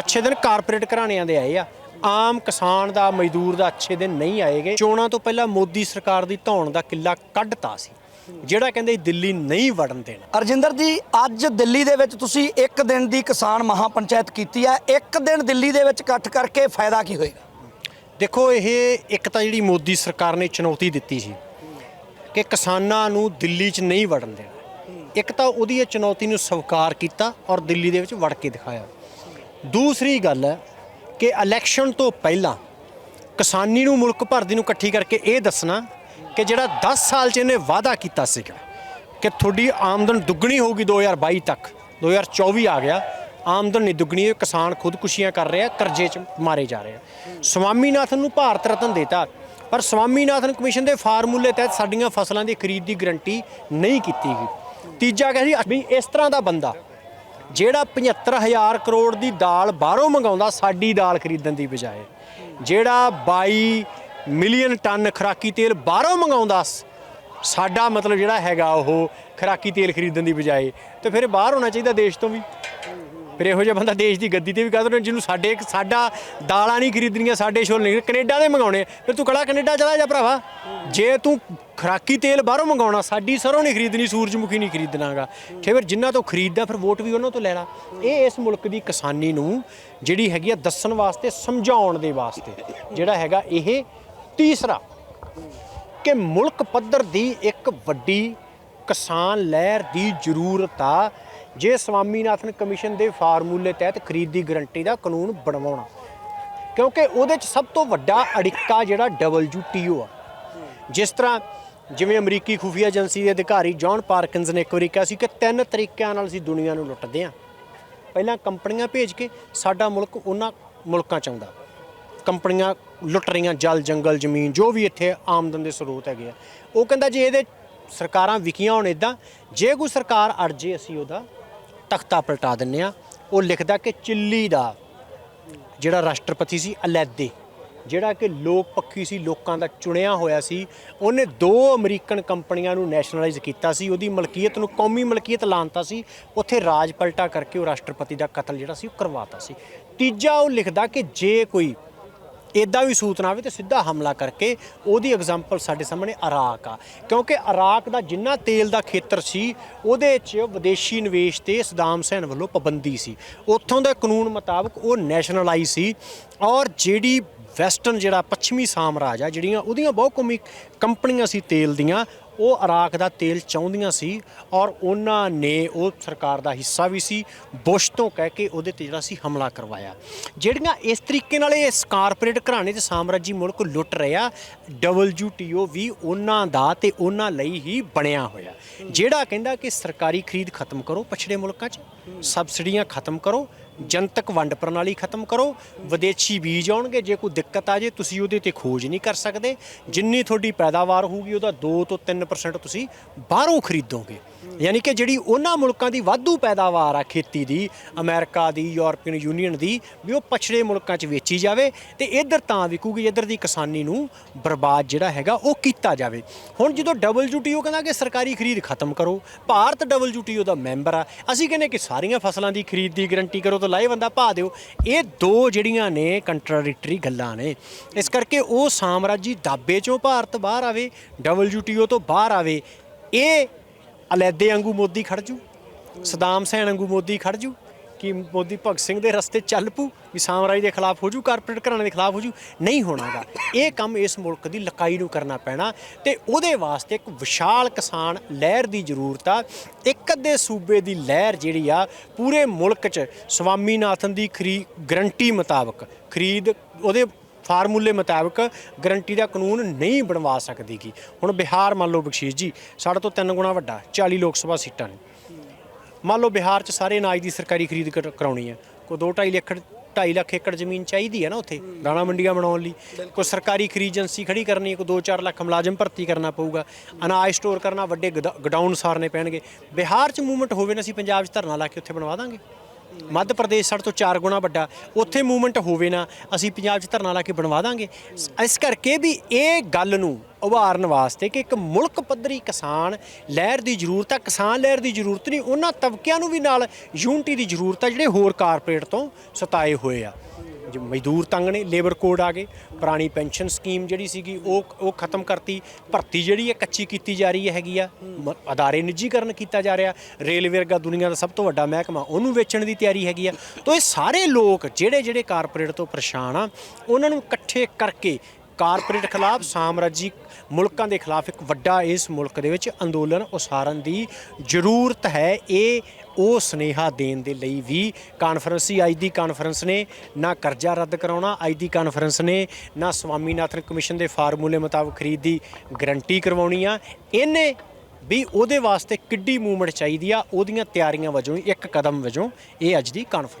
ਅੱਛੇ ਦਿਨ ਕਾਰਪੋਰੇਟ ਘਰਾਣਿਆਂ ਦੇ ਆਏ ਆ। ਆਮ ਕਿਸਾਨ ਦਾ ਮਜ਼ਦੂਰ ਦਾ ਅੱਛੇ ਦਿਨ ਨਹੀਂ ਆਏਗੇ ਚੋਣਾਂ ਤੋਂ ਪਹਿਲਾਂ ਮੋਦੀ ਸਰਕਾਰ ਦੀ ਧੌਣ ਦਾ ਕਿੱਲਾ ਕੱਢਤਾ ਸੀ ਜਿਹੜਾ ਕਹਿੰਦੇ ਦਿੱਲੀ ਨਹੀਂ ਵੜਨ ਦੇਣਾ। ਅਰਜਿੰਦਰ ਜੀ ਅੱਜ ਦਿੱਲੀ ਦੇ ਵਿੱਚ ਤੁਸੀਂ ਇੱਕ ਦਿਨ ਦੀ ਕਿਸਾਨ ਮਹਾਪੰਚਾਇਤ ਕੀਤੀ ਹੈ ਇੱਕ ਦਿਨ ਦਿੱਲੀ ਦੇ ਵਿੱਚ ਇਕੱਠ ਕਰਕੇ ਫਾਇਦਾ ਕੀ ਹੋਏਗਾ? ਦੇਖੋ ਇਹ ਇੱਕ ਤਾਂ ਜਿਹੜੀ ਮੋਦੀ ਸਰਕਾਰ ਨੇ ਚੁਣੌਤੀ ਦਿੱਤੀ ਸੀ ਕਿ ਕਿਸਾਨਾਂ ਨੂੰ ਦਿੱਲੀ 'ਚ ਨਹੀਂ ਵੜਨ ਦੇਣਾ। ਇੱਕ ਤਾਂ ਉਹਦੀ ਇਹ ਚੁਣੌਤੀ ਨੂੰ ਸਵੀਕਾਰ ਕੀਤਾ ਔਰ ਦਿੱਲੀ ਦੇ ਵਿੱਚ ਵੜ ਕੇ ਦਿਖਾਇਆ। ਦੂਸਰੀ ਗੱਲ ਹੈ ਕਿ ਇਲੈਕਸ਼ਨ ਤੋਂ ਪਹਿਲਾਂ ਕਿਸਾਨੀ ਨੂੰ ਮੁਲਕ ਭਰ ਦੀ ਨੂੰ ਇਕੱਠੀ ਕਰਕੇ ਇਹ ਦੱਸਣਾ ਕਿ ਜਿਹੜਾ 10 ਸਾਲ 'ਚ ਇਹਨੇ ਵਾਅਦਾ ਕੀਤਾ ਸੀਗਾ ਕਿ ਤੁਹਾਡੀ ਆਮਦਨ ਦੁੱਗਣੀ ਹੋਊਗੀ 2022 ਤੱਕ 2024 ਆ ਗਿਆ, ਆਮਦਨ ਨਹੀਂ ਦੁੱਗਣੀ ਹੋਈ ਕਿਸਾਨ ਖੁਦਕੁਸ਼ੀਆਂ ਕਰ ਰਿਹਾ, ਕਰਜ਼ੇ 'ਚ ਮਾਰੇ ਜਾ ਰਹੇ ਆ। ਸਵਾਮੀਨਾਥਨ ਨੂੰ ਭਾਰਤ ਰਤਨ ਦੇਤਾ, ਪਰ ਸਵਾਮੀਨਾਥਨ ਕਮਿਸ਼ਨ ਦੇ ਫਾਰਮੂਲੇ ਤਹਿਤ ਸਾਡੀਆਂ ਫਸਲਾਂ ਦੀ ਖਰੀਦ ਦੀ ਗਰੰਟੀ ਨਹੀਂ ਕੀਤੀ ਗਈ। ਤੀਜਾ ਕਹਿੰਦੀ ਵੀ ਇਸ ਤਰ੍ਹਾਂ ਦਾ ਬੰਦਾ ਜਿਹੜਾ 75000 ਕਰੋੜ ਦੀ ਦਾਲ ਬਾਹਰੋਂ ਮੰਗਾਉਂਦਾ, ਸਾਡੀ ਦਾਲ ਖਰੀਦਣ ਦੀ ਬਜਾਏ। ਜਿਹੜਾ 22 ਮਿਲੀਅਨ ਟਨ ਖਰਾਕੀ ਤੇਲ ਬਾਹਰੋਂ ਮੰਗਾਉਂਦਾ, ਸਾਡਾ ਮਤਲਬ ਜਿਹੜਾ ਹੈਗਾ ਉਹ ਖਰਾਕੀ ਤੇਲ ਖਰੀਦਣ ਦੀ ਬਜਾਏ। ਤੇ ਫਿਰ ਬਾਹਰ ਹੋਣਾ ਚਾਹੀਦਾ ਦੇਸ਼ ਤੋਂ ਵੀ। ਫਿਰ ਇਹੋ ਜਿਹਾ ਬੰਦਾ ਦੇਸ਼ ਦੀ ਗੱਦੀ ਤੇ ਵੀ ਕਹਦੇ ਨੇ ਜਿਹਨੂੰ ਸਾਡੇ ਇੱਕ ਸਾਡਾ ਦਾਲਾਂ ਨਹੀਂ ਖਰੀਦਣੀਆਂ, ਸਾਡੇ ਛੋਲ ਨਹੀਂ, ਕੈਨੇਡਾ ਦੇ ਮੰਗਾਉਣੇ। ਫਿਰ ਤੂੰ ਕਲਾ ਕੈਨੇਡਾ ਚਲਾ ਜਾ ਭਰਾਵਾ। ਜੇ ਤੂੰ ਖਰਾਕੀ ਤੇਲ ਬਾਹਰੋਂ ਮੰਗਾਉਣਾ, ਸਾਡੀ ਸਰੋਂ ਨਹੀਂ ਖਰੀਦਣੀ, ਸੂਰਜਮੁਖੀ ਨਹੀਂ ਖਰੀਦਣਾਗਾ। ਤੇ ਫਿਰ ਜਿਨ੍ਹਾਂ ਤੋਂ ਖਰੀਦਦਾ, ਫਿਰ ਵੋਟ ਵੀ ਉਹਨਾਂ ਤੋਂ ਲੈਣਾ। ਇਹ ਇਸ ਮੁਲਕ ਦੀ ਕਿਸਾਨੀ ਨੂੰ ਜਿਹੜੀ ਹੈਗੀ ਆ ਦੱਸਣ ਵਾਸਤੇ, ਸਮਝਾਉਣ ਦੇ ਵਾਸਤੇ, ਜਿਹੜਾ ਹੈਗਾ ਇਹ ਤੀਸਰਾ ਕਿ ਮੁਲਕ ਪੱਧਰ ਦੀ ਇੱਕ ਵੱਡੀ ਕਿਸਾਨ ਲਹਿਰ ਦੀ ਜ਼ਰੂਰਤ ਆ ਜੇ ਸਵਾਮੀਨਾਥਨ ਕਮਿਸ਼ਨ ਦੇ ਫਾਰਮੂਲੇ ਤਹਿਤ ਖਰੀਦ ਦੀ ਗਰੰਟੀ ਦਾ ਕਾਨੂੰਨ ਬਣਵਾਉਣਾ, ਕਿਉਂਕਿ ਉਹਦੇ ਚ ਸਭ ਤੋਂ ਵੱਡਾ ਅੜਿੱਕਾ ਜਿਹੜਾ WTO ਆ। ਜਿਸ ਤਰ੍ਹਾਂ ਜਿਵੇਂ ਅਮਰੀਕੀ ਖੁਫੀਆ ਏਜੰਸੀ ਦੇ ਅਧਿਕਾਰੀ ਜੌਨ ਪਾਰਕਿੰਸ ਨੇ ਇੱਕ ਵਾਰੀ ਕਿਹਾ ਸੀ ਕਿ ਤਿੰਨ ਤਰੀਕਿਆਂ ਨਾਲ ਅਸੀਂ ਦੁਨੀਆ ਨੂੰ ਲੁੱਟਦੇ ਹਾਂ। ਪਹਿਲਾਂ ਕੰਪਨੀਆਂ ਭੇਜ ਕੇ ਸਾਡਾ ਮੁਲਕ ਉਹਨਾਂ ਮੁਲਕਾਂ ਚ ਆਉਂਦਾ। ਕੰਪਨੀਆਂ ਲੁੱਟ ਰਹੀਆਂ, ਜਲ, ਜੰਗਲ, ਜ਼ਮੀਨ, ਜੋ ਵੀ ਇੱਥੇ ਆਮਦਨ ਦੇ ਸਰੋਤ ਹੈਗੇ ਆ। ਉਹ ਕਹਿੰਦਾ ਜੇ ਇਹਦੇ ਸਰਕਾਰਾਂ ਵਿਕੀਆਂ ਹੋਣ ਇਦਾਂ ਜੇ ਕੋਈ ਸਰਕਾਰ ਅੜ ਜੇ ਅਸੀਂ ਉਹਦਾ ਤਖਤਾ ਪਲਟਾ ਦਿੰਨੇ ਆ ਉਹ ਲਿਖਦਾ ਕਿ ਚਿੱਲੀ ਦਾ ਜਿਹੜਾ ਰਾਸ਼ਟਰਪਤੀ ਸੀ ਅਲੈਦੇ, ਜਿਹੜਾ ਕਿ ਲੋਕ ਪੱਖੀ ਸੀ, ਲੋਕਾਂ ਦਾ ਚੁਣਿਆ ਹੋਇਆ ਸੀ, ਉਹਨੇ ਦੋ ਅਮਰੀਕਨ ਕੰਪਨੀਆਂ ਨੂੰ ਨੈਸ਼ਨਲਾਈਜ਼ ਕੀਤਾ ਸੀ। ਉਹਦੀ ਮਲਕੀਅਤ ਨੂੰ ਕੌਮੀ ਮਲਕੀਅਤ ਲਾਂਤਾ ਸੀ। ਉੱਥੇ ਰਾਜ ਪਲਟਾ ਕਰਕੇ ਉਹ ਰਾਸ਼ਟਰਪਤੀ ਦਾ ਕਤਲ ਜਿਹੜਾ ਸੀ ਉਹ ਕਰਵਾਤਾ ਸੀ। ਤੀਜਾ ਉਹ ਲਿਖਦਾ ਕਿ ਜੇ ਕੋਈ ਇਦਾਂ ਵੀ ਸੂਤ ਨਾ ਆਵੇ ਤੇ ਸਿੱਧਾ ਹਮਲਾ ਕਰਕੇ ਉਹਦੀ ਐਗਜ਼ਾਮਪਲ ਸਾਡੇ ਸਾਹਮਣੇ ਇਰਾਕ ਆ। ਕਿਉਂਕਿ ਇਰਾਕ ਦਾ ਜਿੰਨਾ ਤੇਲ ਦਾ ਖੇਤਰ ਸੀ, ਉਹਦੇ 'ਚ ਵਿਦੇਸ਼ੀ ਨਿਵੇਸ਼ ਤੇ ਸਦਾਮ ਹੁਸੈਨ ਵੱਲੋਂ ਪਾਬੰਦੀ ਸੀ। ਉੱਥੋਂ ਦੇ ਕਾਨੂੰਨ ਮੁਤਾਬਕ ਉਹ ਨੈਸ਼ਨਲਾਈਜ਼ ਸੀ ਔਰ ਜਿਹੜੀ ਵੈਸਟਰਨ ਜਿਹੜਾ ਪੱਛਮੀ ਸਾਮਰਾਜ ਆ, ਜਿਹੜੀਆਂ ਉਹਦੀਆਂ ਬਹੁਤ ਕੌਮੀ ਕੰਪਨੀਆਂ ਸੀ ਤੇਲ ਦੀਆਂ ਉਹ ਇਰਾਕ ਦਾ ਤੇਲ ਚਾਹੁੰਦੀਆਂ ਸੀ ਔਰ ਉਹਨਾਂ ਨੇ ਉਹ ਸਰਕਾਰ ਦਾ ਹਿੱਸਾ ਵੀ ਸੀ, ਬੁਸ਼ ਤੋਂ ਕਹਿ ਕੇ ਉਹਦੇ ਤੇ ਜਿਹੜਾ ਸੀ ਹਮਲਾ ਕਰਵਾਇਆ। ਜਿਹੜੀਆਂ ਇਸ ਤਰੀਕੇ ਨਾਲ ਇਹ ਕਾਰਪੋਰੇਟ ਘਰਾਣੇ ਤੇ ਸਾਮਰਾਜੀ ਮੁਲਕ ਲੁੱਟ ਰਿਹਾ WTO ਵੀ ਉਹਨਾਂ ਦਾ ਤੇ ਉਹਨਾਂ ਲਈ ਹੀ ਬਣਿਆ ਹੋਇਆ। ਜਿਹੜਾ ਕਹਿੰਦਾ ਕਿ ਸਰਕਾਰੀ ਖਰੀਦ ਖਤਮ ਕਰੋ ਪਛੜੇ ਮੁਲਕਾਂ 'ਚ, ਸਬਸਿਡੀਆਂ ਖਤਮ ਕਰੋ ਜਨਤਕ ਵੰਡ ਪ੍ਰਣਾਲੀ ਖਤਮ ਕਰੋ, ਵਿਦੇਸ਼ੀ ਬੀਜ ਆਉਣਗੇ, ਜੇ ਕੋਈ ਦਿੱਕਤ ਆ ਜੇ ਤੁਸੀਂ ਉਹਦੇ ਤੇ ਖੋਜ ਨਹੀਂ ਕਰ ਸਕਦੇ। ਜਿੰਨੀ ਤੁਹਾਡੀ ਪੈਦਾਵਾਰ ਹੋਊਗੀ, ਉਹਦਾ 2 ਤੋਂ 3% ਤੁਸੀਂ ਬਾਹਰੋਂ ਖਰੀਦੋਗੇ। ਯਾਨੀ ਕਿ ਜਿਹੜੀ ਉਹਨਾਂ ਮੁਲਕਾਂ ਦੀ ਵਾਧੂ ਪੈਦਾਵਾਰ ਆ ਖੇਤੀ ਦੀ, ਅਮਰੀਕਾ ਦੀ, ਯੂਰਪੀਅਨ ਯੂਨੀਅਨ ਦੀ, ਵੀ ਉਹ ਪਛੜੇ ਮੁਲਕਾਂ 'ਚ ਵੇਚੀ ਜਾਵੇ ਤੇ ਇੱਧਰ ਤਾਂ ਵਿਕੂਗੀ, ਇੱਧਰ ਦੀ ਕਿਸਾਨੀ ਨੂੰ ਬਰਬਾਦ ਜਿਹੜਾ ਹੈਗਾ ਉਹ ਕੀਤਾ ਜਾਵੇ। ਹੁਣ ਜਦੋਂ WTO ਕਹਿੰਦਾ ਕਿ ਸਰਕਾਰੀ ਖਰੀਦ ਖਤਮ ਕਰੋ, ਭਾਰਤ WTO ਦਾ ਮੈਂਬਰ ਆ, ਅਸੀਂ ਕਹਿੰਦੇ ਕਿ ਸਾਰੀਆਂ ਫਸਲਾਂ ਦੀ ਖਰੀਦ ਦੀ ਗਰੰਟੀ ਕਰੋ ਤਾਂ ਲਾਹੇਵੰਦਾ ਭਾ ਦਿਓ। ਇਹ ਦੋ ਜਿਹੜੀਆਂ ਨੇ ਕੰਟਰਾਡਿਕਟਰੀ ਗੱਲਾਂ ਨੇ। ਇਸ ਕਰਕੇ ਉਹ ਸਾਮਰਾਜੀ ਦਾਬੇ ਚੋਂ ਭਾਰਤ ਬਾਹਰ ਆਵੇ WTO ਤੋਂ ਬਾਹਰ ਆਵੇ, ਇਹ ਅਲੈਦੇ ਵਾਂਗੂ ਮੋਦੀ ਖੜ ਜੂ, ਸਦਾਮ ਸੈਨ ਵਾਂਗੂ ਮੋਦੀ ਖੜ ਜੂ, ਕਿ ਮੋਦੀ ਭਗਤ ਸਿੰਘ ਦੇ ਰਸਤੇ ਚੱਲ ਪੂ ਵੀ ਸਾਮਰਾਜ ਦੇ ਖਿਲਾਫ ਹੋ ਜੂ, ਕਾਰਪੋਰੇਟ ਘਰਾਣੇ ਦੇ ਖਿਲਾਫ ਹੋ ਜੂ, ਨਹੀਂ ਹੋਣਾਗਾ ਇਹ ਕੰਮ ਇਸ ਮੁਲਕ ਦੀ ਲਕਾਈ ਨੂੰ ਕਰਨਾ ਪੈਣਾ ਤੇ ਉਹਦੇ ਵਾਸਤੇ ਇੱਕ ਵਿਸ਼ਾਲ ਕਿਸਾਨ ਲਹਿਰ ਦੀ ਜ਼ਰੂਰਤ ਆ। ਇੱਕ ਅੱਧੇ ਸੂਬੇ ਦੀ ਲਹਿਰ ਜਿਹੜੀ ਆ, ਪੂਰੇ ਮੁਲਕ 'ਚ ਸਵਾਮੀਨਾਥਨ ਦੀ ਖਰੀ, ਗਰੰਟੀ ਮੁਤਾਬਕ ਖਰੀਦ ਉਹਦੇ ਫਾਰਮੂਲੇ ਮੁਤਾਬਕ ਗਰੰਟੀ ਦਾ ਕਾਨੂੰਨ ਨਹੀਂ ਬਣਵਾ ਸਕਦੀਗੀ। ਹੁਣ ਬਿਹਾਰ ਮੰਨ ਲਓ ਬਖਸ਼ੀਸ਼ ਜੀ, ਸਾਡੇ ਤੋਂ ਤਿੰਨ ਗੁਣਾ ਵੱਡਾ 40 ਲੋਕ ਸਭਾ ਸੀਟਾਂ ਨੇ। ਮੰਨ ਲਓ ਬਿਹਾਰ 'ਚ ਸਾਰੇ ਅਨਾਜ ਦੀ ਸਰਕਾਰੀ ਖਰੀਦ ਕਰ- ਕਰਾਉਣੀ ਹੈ। ਕੋਈ 2.5 ਲੱਖ 2.5 ਲੱਖ ਏਕੜ ਜ਼ਮੀਨ ਚਾਹੀਦੀ ਹੈ ਨਾ ਉੱਥੇ, ਦਾਣਾ ਮੰਡੀਆਂ ਬਣਾਉਣ ਲਈ। ਕੋਈ ਸਰਕਾਰੀ ਖਰੀਦ ਏਜੰਸੀ ਖੜੀ ਕਰਨੀ ਹੈ, ਕੋਈ 2-4 ਲੱਖ ਮੁਲਾਜ਼ਮ ਭਰਤੀ ਕਰਨਾ ਪਊਗਾ। ਅਨਾਜ ਸਟੋਰ ਕਰਨਾ ਵੱਡੇ ਗੋਡਾ- ਗੋਡਾਊਨ ਸਾਰਨੇ ਪੈਣਗੇ। ਬਿਹਾਰ 'ਚ ਮੂਵਮੈਂਟ ਹੋਵੇ ਨਾ ਅਸੀਂ ਪੰਜਾਬ 'ਚ ਧਰਨਾ ਲਾ ਕੇ ਉੱਥੇ ਬਣਵਾ ਦਾਂਗੇ। ਮੱਧ ਪ੍ਰਦੇਸ਼ ਸਾਡੇ ਤੋਂ 4 ਗੁਣਾ ਵੱਡਾ। ਉੱਥੇ ਮੂਵਮੈਂਟ ਹੋਵੇ ਨਾ, ਅਸੀਂ ਪੰਜਾਬ 'ਚ ਧਰਨਾ ਲਾ ਕੇ ਬਣਵਾ ਦਾਂਗੇ। ਇਸ ਕਰਕੇ ਵੀ ਇਹ ਗੱਲ ਨੂੰ ਉਭਾਰਨ ਵਾਸਤੇ ਕਿ ਇੱਕ ਮੁਲਕ ਪੱਧਰੀ ਕਿਸਾਨ ਲਹਿਰ ਦੀ ਜ਼ਰੂਰਤ ਆ। ਕਿਸਾਨ ਲਹਿਰ ਦੀ ਜ਼ਰੂਰਤ ਨਹੀਂ, ਉਹਨਾਂ ਤਬਕਿਆਂ ਨੂੰ ਵੀ ਨਾਲ ਯੂਨਿਟੀ ਦੀ ਜ਼ਰੂਰਤ ਆ ਜਿਹੜੇ ਹੋਰ ਕਾਰਪੋਰੇਟ ਤੋਂ ਸਤਾਏ ਹੋਏ ਆ। ਜੋ ਮਜ਼ਦੂਰ ਤੰਗ ਨੇ ਲੇਬਰ ਕੋਡ ਆ ਗਏ, ਪੁਰਾਣੀ ਪੈਨਸ਼ਨ ਸਕੀਮ ਜਿਹੜੀ ਸੀਗੀ, ਉਹ ਉਹ ਖਤਮ ਕਰਤੀ, ਭਰਤੀ ਜਿਹੜੀ ਹੈ, ਕੱਚੀ ਕੀਤੀ ਜਾ ਰਹੀ ਹੈਗੀ ਆ। ਮ- ਅਦਾਰੇ ਨਿੱਜੀਕਰਨ ਕੀਤਾ ਜਾ ਰਿਹਾ ਰੇਲਵੇ ਵਰਗਾ ਦੁਨੀਆ ਦਾ ਸਭ ਤੋਂ ਵੱਡਾ ਮਹਿਕਮਾ, ਉਹਨੂੰ ਵੇਚਣ ਦੀ ਤਿਆਰੀ ਹੈਗੀ ਆ। ਤਾਂ ਇਹ ਸਾਰੇ ਲੋਕ ਜਿਹੜੇ ਜਿਹੜੇ ਕਾਰਪੋਰੇਟ ਤੋਂ ਪਰੇਸ਼ਾਨ ਆ, ਉਹਨਾਂ ਨੂੰ ਇਕੱਠੇ ਕਰਕੇ ਕਾਰਪੋਰੇਟ ਖਿਲਾਫ ਸਾਮਰਾਜੀ ਮੁਲਕਾਂ ਦੇ ਖਿਲਾਫ ਇੱਕ ਵੱਡਾ ਇਸ ਮੁਲਕ ਦੇ ਵਿੱਚ ਅੰਦੋਲਨ ਉਸਾਰਨ ਦੀ ਜ਼ਰੂਰਤ ਹੈ। ਇਹ ਉਹ ਸਨੇਹਾ ਦੇਣ ਦੇ ਲਈ ਵੀ ਕਾਨਫਰੰਸ ਹੀ ਅੱਜ ਦੀ ਕਾਨਫਰੰਸ ਨੇ ਨਾ ਕਰਜ਼ਾ ਰੱਦ ਕਰਾਉਣਾ, ਅੱਜ ਦੀ ਕਾਨਫਰੰਸ ਨੇ ਨਾ ਸਵਾਮੀਨਾਥਨ ਕਮਿਸ਼ਨ ਦੇ ਫਾਰਮੂਲੇ ਮੁਤਾਬਕ ਖਰੀਦ ਦੀ ਗਰੰਟੀ ਕਰਵਾਉਣੀ ਆ। ਇਹਨੇ ਵੀ ਉਹਦੇ ਵਾਸਤੇ ਕਿੱਡੀ ਮੂਵਮੈਂਟ ਚਾਹੀਦੀ ਆ, ਉਹਦੀਆਂ ਤਿਆਰੀਆਂ ਵਜੋਂ ਇੱਕ ਕਦਮ ਵਜੋਂ ਇਹ ਅੱਜ ਦੀ ਕਾਨਫਰੰਸ